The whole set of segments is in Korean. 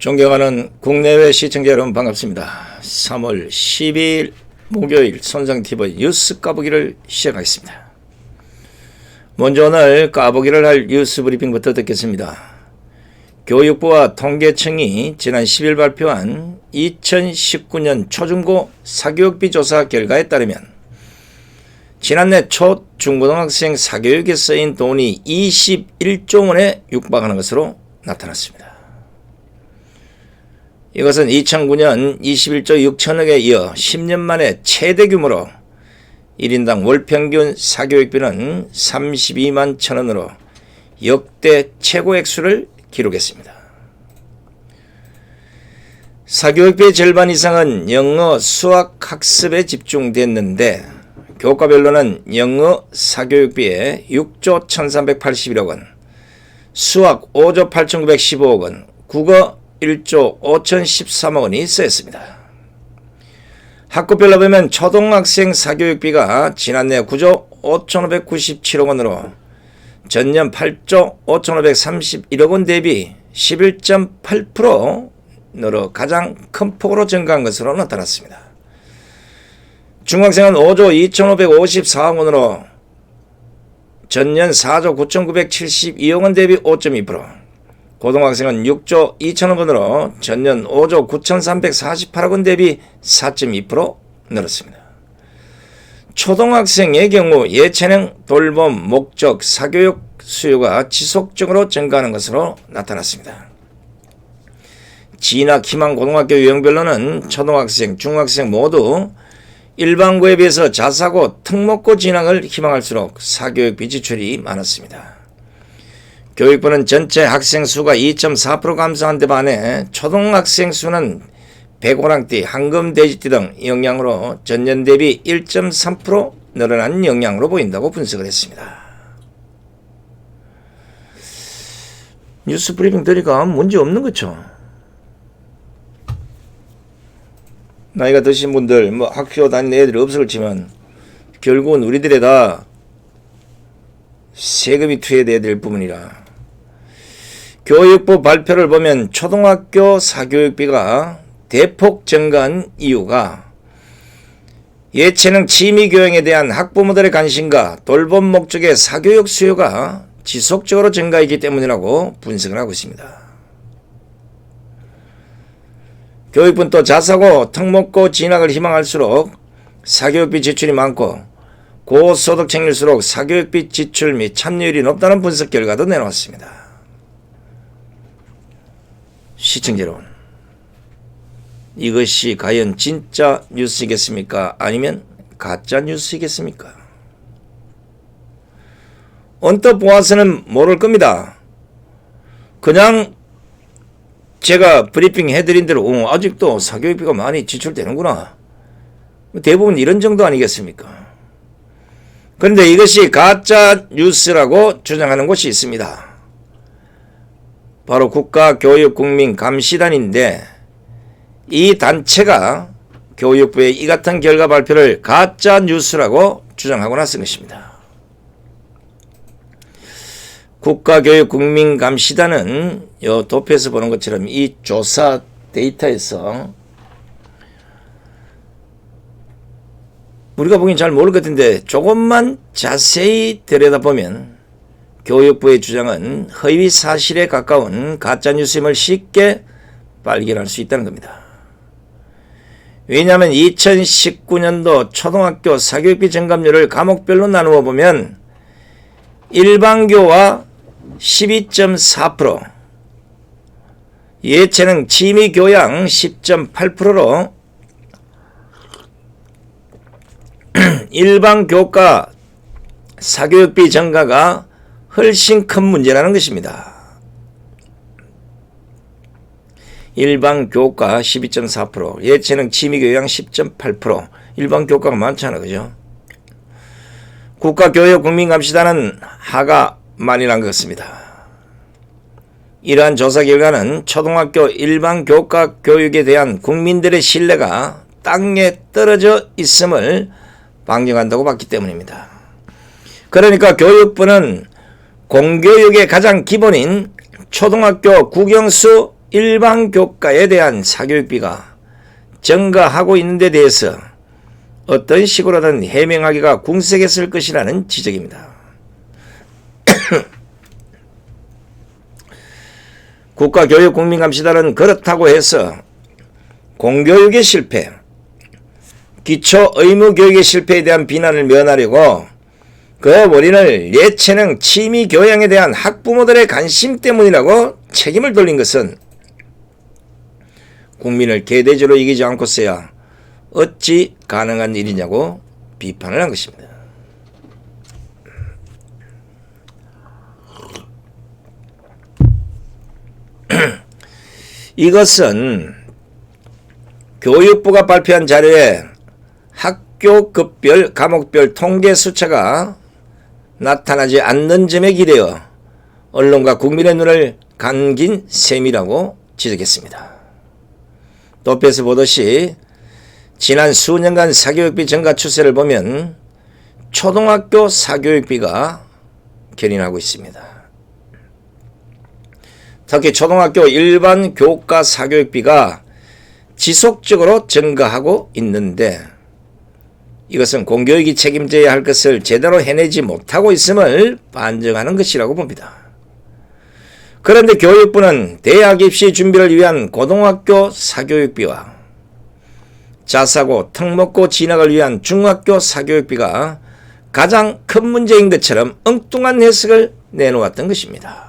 존경하는 국내외 시청자 여러분 반갑습니다. 3월 12일 목요일 손상TV 뉴스 까보기를 시작하겠습니다. 먼저 오늘 까보기를 할 뉴스 브리핑부터 듣겠습니다. 교육부와 통계청이 지난 10일 발표한 2019년 초중고 사교육비 조사 결과에 따르면 지난해 초 중고등학생 사교육에 쓰인 돈이 21조 원에 육박하는 것으로 나타났습니다. 이것은 2009년 21조 6천억에 이어 10년 만에 최대 규모로 1인당 월 평균 사교육비는 32만 천 원으로 역대 최고 액수를 기록했습니다. 사교육비의 절반 이상은 영어, 수학 학습에 집중됐는데 교과별로는 영어 사교육비에 6조 1381억 원, 수학 5조 8915억 원, 국어 1조 5,013억 원이 쓰였습니다. 학급별로 보면 초등학생 사교육비가 지난해 9조 5,597억 원으로 전년 8조 5,531억 원 대비 11.8% 늘어 가장 큰 폭으로 증가한 것으로 나타났습니다. 중학생은 5조 2,554억 원으로 전년 4조 9,972억 원 대비 5.2%, 고등학생은 6조 2천억 원으로 전년 5조 9,348억 원 대비 4.2% 늘었습니다. 초등학생의 경우 예체능, 돌봄, 목적, 사교육 수요가 지속적으로 증가하는 것으로 나타났습니다. 진학 희망 고등학교 유형별로는 초등학생, 중학생 모두 일반고에 비해서 자사고, 특목고 진학을 희망할수록 사교육 비 지출이 많았습니다. 교육부는 전체 학생 수가 2.4% 감소한 데 반해 초등학생 수는 백오랑띠, 황금 돼지띠 등 영향으로 전년 대비 1.3% 늘어난 영향으로 보인다고 분석을 했습니다. 뉴스 브리핑 들으니까 문제 없는 거죠. 나이가 드신 분들, 뭐 학교 다니는 애들이 없을 지만 결국은 우리들에 다 세금이 투여돼야 될 부분이라 교육부 발표를 보면 초등학교 사교육비가 대폭 증가한 이유가 예체능 취미 교양에 대한 학부모들의 관심과 돌봄 목적의 사교육 수요가 지속적으로 증가했기 때문이라고 분석을 하고 있습니다. 교육부는 또 자사고 특목고 진학을 희망할수록 사교육비 지출이 많고 고소득층일수록 사교육비 지출 및 참여율이 높다는 분석 결과도 내놓았습니다. 시청자 여러분, 이것이 과연 진짜 뉴스이겠습니까? 아니면 가짜 뉴스이겠습니까? 언뜻 보아서는 모를 겁니다. 그냥 제가 브리핑 해드린 대로 어, 아직도 사교육비가 많이 지출되는구나. 대부분 이런 정도 아니겠습니까? 그런데 이것이 가짜 뉴스라고 주장하는 곳이 있습니다. 바로 국가교육국민 감시단인데 이 단체가 교육부의 이 같은 결과 발표를 가짜 뉴스라고 주장하고 나선 것입니다. 국가교육국민감시단은 요 도표에서 보는 것처럼 이 조사 데이터에서 우리가 보기엔 잘 모를 것 같은데 조금만 자세히 들여다보면 교육부의 주장은 허위 사실에 가까운 가짜뉴스임을 쉽게 발견할 수 있다는 겁니다. 왜냐하면 2019년도 초등학교 사교육비 증감률을 과목별로 나누어 보면 일반교와 12.4%, 예체능 취미교양 10.8%로 일반 교과 사교육비 증가가 훨씬 큰 문제라는 것입니다. 일반 교과 12.4%, 예체능 취미교양 10.8%, 일반 교과가 많잖아, 그죠? 국가교육 국민감시단은 하가 많이 난 것 같습니다. 이러한 조사 결과는 초등학교 일반 교과 교육에 대한 국민들의 신뢰가 땅에 떨어져 있음을 방증한다고 봤기 때문입니다. 그러니까 교육부는 공교육의 가장 기본인 초등학교 국영수 일반 교과에 대한 사교육비가 증가하고 있는 데 대해서 어떤 식으로든 해명하기가 궁색했을 것이라는 지적입니다. 국가교육국민감시단은 그렇다고 해서 공교육의 실패, 기초 의무 교육의 실패에 대한 비난을 면하려고 그 원인을 예체능 취미 교양에 대한 학부모들의 관심 때문이라고 책임을 돌린 것은 국민을 개대적으로 이기지 않고서야 어찌 가능한 일이냐고 비판을 한 것입니다. 이것은 교육부가 발표한 자료에 학교급별 과목별 통계 숫자가 나타나지 않는 점에 기대어 언론과 국민의 눈을 감긴 셈이라고 지적했습니다. 또패스 보듯이 지난 수년간 사교육비 증가 추세를 보면 초등학교 사교육비가 견인하고 있습니다. 특히 초등학교 일반 교과 사교육비가 지속적으로 증가하고 있는데 이것은 공교육이 책임져야 할 것을 제대로 해내지 못하고 있음을 반증하는 것이라고 봅니다. 그런데 교육부는 대학 입시 준비를 위한 고등학교 사교육비와 자사고 특목고 진학을 위한 중학교 사교육비가 가장 큰 문제인 것처럼 엉뚱한 해석을 내놓았던 것입니다.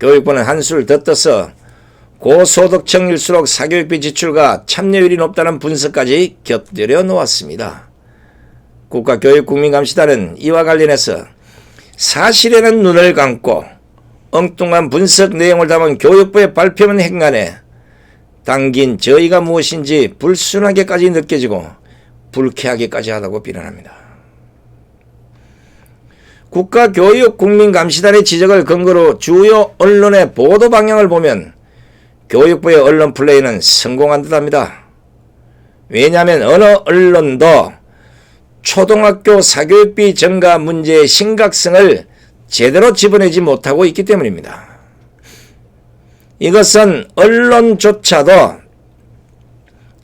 교육부는 한술 더 떠서 고소득층일수록 사교육비 지출과 참여율이 높다는 분석까지 곁들여 놓았습니다. 국가교육국민감시단은 이와 관련해서 사실에는 눈을 감고 엉뚱한 분석 내용을 담은 교육부의 발표문 행간에 당긴 저희가 무엇인지 불순하게까지 느껴지고 불쾌하게까지 하다고 비난합니다. 국가교육국민감시단의 지적을 근거로 주요 언론의 보도 방향을 보면 교육부의 언론 플레이는 성공한 듯합니다. 왜냐하면 어느 언론도 초등학교 사교육비 증가 문제의 심각성을 제대로 집어내지 못하고 있기 때문입니다. 이것은 언론조차도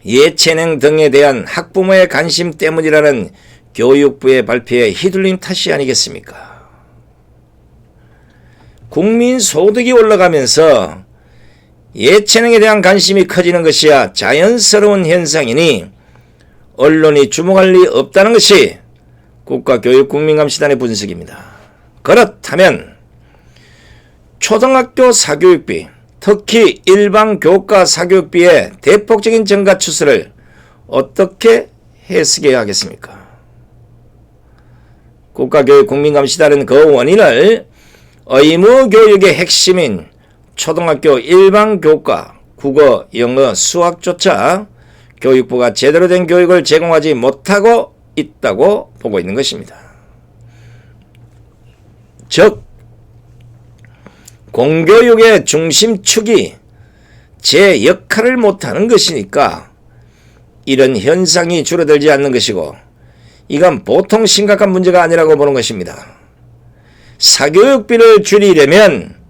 예체능 등에 대한 학부모의 관심 때문이라는 교육부의 발표에 휘둘린 탓이 아니겠습니까? 국민 소득이 올라가면서 예체능에 대한 관심이 커지는 것이야 자연스러운 현상이니 언론이 주목할 리 없다는 것이 국가교육국민감시단의 분석입니다. 그렇다면 초등학교 사교육비, 특히 일반 교과 사교육비의 대폭적인 증가 추세를 어떻게 해석해야 하겠습니까? 국가교육국민감시단은 그 원인을 의무교육의 핵심인 초등학교 일반 교과, 국어, 영어, 수학조차 교육부가 제대로 된 교육을 제공하지 못하고 있다고 보고 있는 것입니다. 즉, 공교육의 중심축이 제 역할을 못하는 것이니까 이런 현상이 줄어들지 않는 것이고 이건 보통 심각한 문제가 아니라고 보는 것입니다. 사교육비를 줄이려면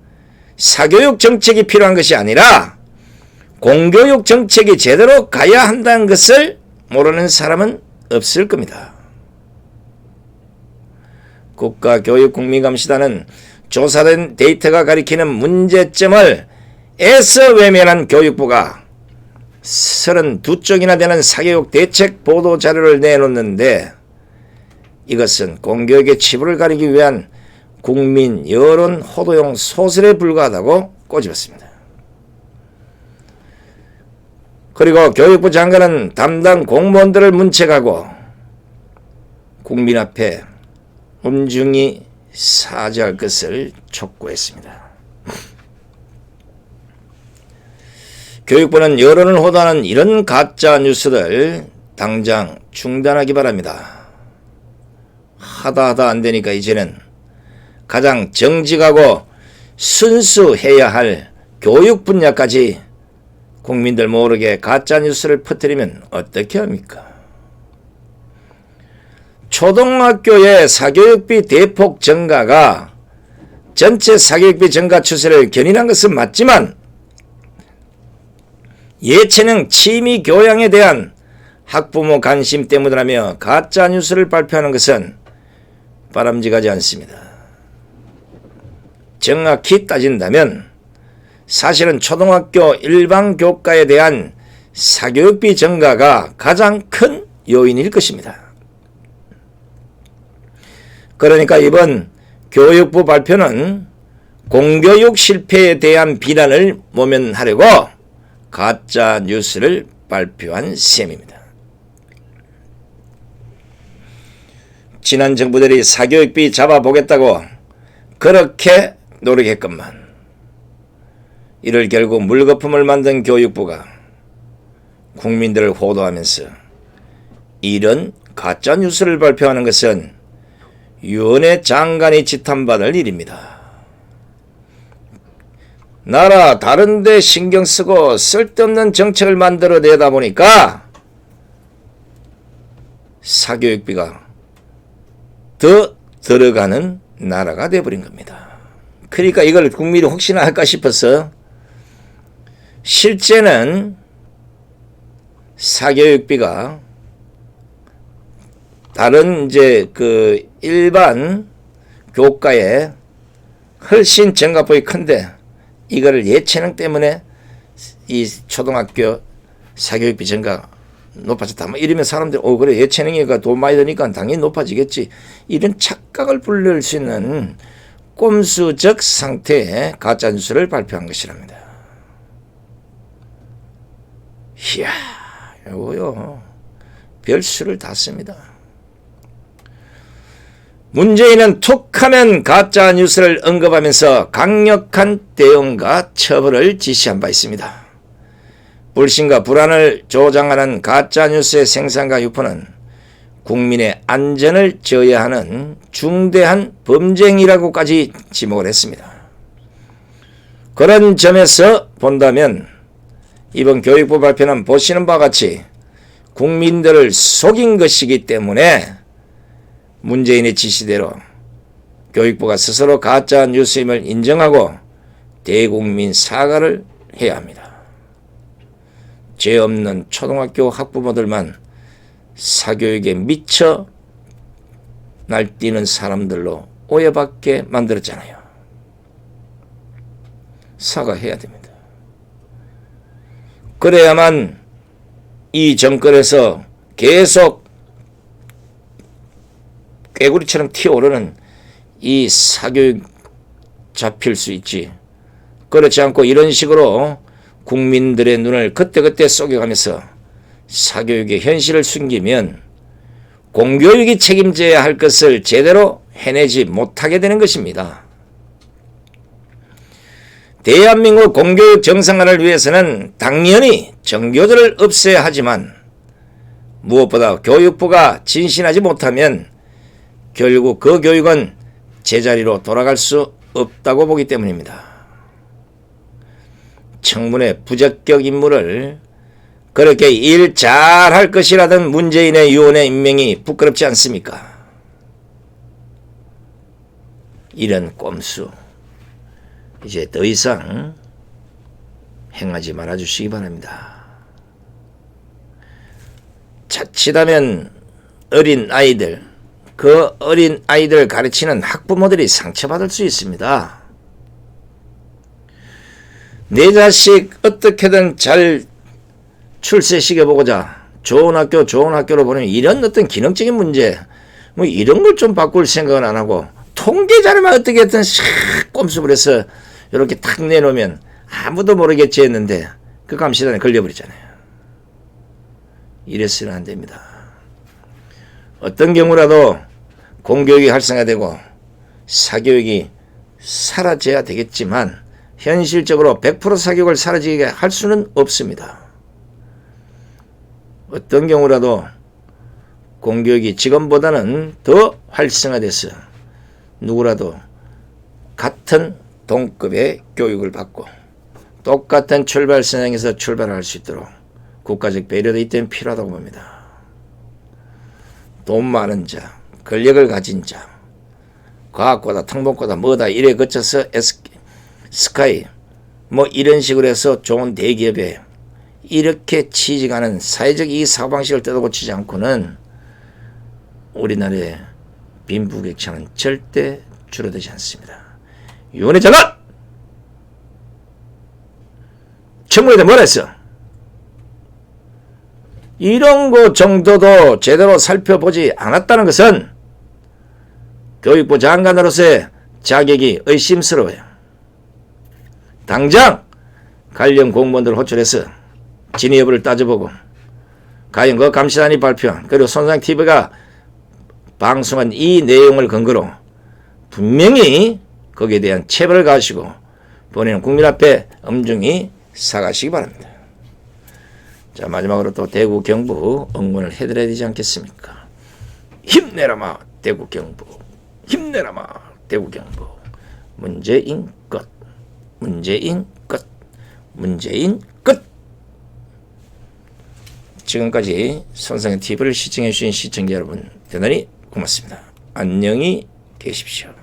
사교육 정책이 필요한 것이 아니라 공교육 정책이 제대로 가야 한다는 것을 모르는 사람은 없을 겁니다. 국가교육국민감시단은 조사된 데이터가 가리키는 문제점을 애써 외면한 교육부가 32쪽이나 되는 사교육 대책 보도 자료를 내놓는데 이것은 공교육의 치부를 가리기 위한 국민 여론 호도용 소설에 불과하다고 꼬집었습니다. 그리고 교육부 장관은 담당 공무원들을 문책하고 국민 앞에 엄중히 사죄할 것을 촉구했습니다. 교육부는 여론을 호도하는 이런 가짜 뉴스를 당장 중단하기 바랍니다. 하다 하다 안 되니까 이제는 가장 정직하고 순수해야 할 교육 분야까지 국민들 모르게 가짜 뉴스를 퍼뜨리면 어떻게 합니까? 초등학교의 사교육비 대폭 증가가 전체 사교육비 증가 추세를 견인한 것은 맞지만 예체능 취미 교양에 대한 학부모 관심 때문이라며 가짜 뉴스를 발표하는 것은 바람직하지 않습니다. 정확히 따진다면 사실은 초등학교 일반 교과에 대한 사교육비 증가가 가장 큰 요인일 것입니다. 그러니까 이번 교육부 발표는 공교육 실패에 대한 비난을 모면하려고 가짜 뉴스를 발표한 셈입니다. 지난 정부들이 사교육비 잡아보겠다고 그렇게 노력했건만 이를 결국 물거품을 만든 교육부가 국민들을 호도하면서 이런 가짜 뉴스를 발표하는 것은 유언의 장관이 지탄받을 일입니다. 나라 다른데 신경 쓰고 쓸데없는 정책을 만들어 내다 보니까 사교육비가 더 들어가는 나라가 돼버린 겁니다. 그러니까 이걸 국민이 혹시나 할까 싶어서 실제는 사교육비가 다른 이제 그 일반 교과에 훨씬 증가폭이 큰데 이거를 예체능 때문에 이 초등학교 사교육비 증가 높아졌다. 뭐 이러면 사람들이 어 그래 예체능이가 돈 많이 드니까 당연히 높아지겠지. 이런 착각을 불릴 수 있는 꼼수적 상태의 가짜 뉴스를 발표한 것이랍니다. 이야, 요거요. 별수를 다 씁니다. 문재인은 툭하면 가짜 뉴스를 언급하면서 강력한 대응과 처벌을 지시한 바 있습니다. 불신과 불안을 조장하는 가짜 뉴스의 생산과 유포는 국민의 안전을 저해하는 중대한 범죄행위라고까지 지목을 했습니다. 그런 점에서 본다면 이번 교육부 발표는 보시는 바와 같이 국민들을 속인 것이기 때문에 문재인의 지시대로 교육부가 스스로 가짜 뉴스임을 인정하고 대국민 사과를 해야 합니다. 죄 없는 초등학교 학부모들만 사교육에 미쳐 날뛰는 사람들로 오해받게 만들었잖아요. 사과해야 됩니다. 그래야만 이 정권에서 계속 깨구리처럼 튀어오르는 이 사교육 잡힐 수 있지. 그렇지 않고 이런 식으로 국민들의 눈을 그때그때 속여가면서 사교육의 현실을 숨기면 공교육이 책임져야 할 것을 제대로 해내지 못하게 되는 것입니다. 대한민국 공교육 정상화를 위해서는 당연히 정교조를 없애야 하지만 무엇보다 교육부가 진신하지 못하면 결국 그 교육은 제자리로 돌아갈 수 없다고 보기 때문입니다. 청문회 부적격 인물을 그렇게 일 잘할 것이라던 문재인의 유언의 임명이 부끄럽지 않습니까? 이런 꼼수 이제 더 이상 행하지 말아 주시기 바랍니다. 자칫하면 어린 아이들 그 어린 아이들을 가르치는 학부모들이 상처받을 수 있습니다. 내 자식 어떻게든 잘 출세시켜보고자 좋은 학교 좋은 학교로 보내면 이런 어떤 기능적인 문제 뭐 이런 걸 좀 바꿀 생각은 안 하고 통계 자료만 어떻게든 샥 꼼수를 해서 이렇게 탁 내놓으면 아무도 모르겠지 했는데 그 감시단에 걸려버리잖아요. 이래서는 안 됩니다. 어떤 경우라도 공교육이 활성화되고 사교육이 사라져야 되겠지만 현실적으로 100% 사교육을 사라지게 할 수는 없습니다. 어떤 경우라도 공교육이 지금보다는 더 활성화돼서 누구라도 같은 동급의 교육을 받고 똑같은 출발선상에서 출발할 수 있도록 국가적 배려도 이때는 필요하다고 봅니다. 돈 많은 자, 권력을 가진 자, 과학고다 특목고다 뭐다 이래 거쳐서 에스, 스카이 뭐 이런 식으로 해서 좋은 대기업에 이렇게 취직하는 사회적 이 사고방식을 뜯어고치지 않고는 우리나라의 빈부격차는 절대 줄어들지 않습니다. 유언의 장관! 청문회때 뭐라 했어? 이런 거 정도도 제대로 살펴보지 않았다는 것은 교육부 장관으로서의 자격이 의심스러워요. 당장 관련 공무원들 호출해서 진위 여부를 따져보고 과연 그 감시단이 발표한 그리고 손상 TV가 방송한 이 내용을 근거로 분명히 거기에 대한 체벌을 가시고 본인은 국민 앞에 엄중히 사과하시기 바랍니다. 자 마지막으로 또 대구 경북 응원을 해드려야 되지 않겠습니까? 힘내라마 대구 경북 힘내라마 대구 경북 문재인 끝 문재인 끝 문재인 끝 지금까지 손상의 TV를 시청해 주신 시청자 여러분 대단히 고맙습니다. 안녕히 계십시오.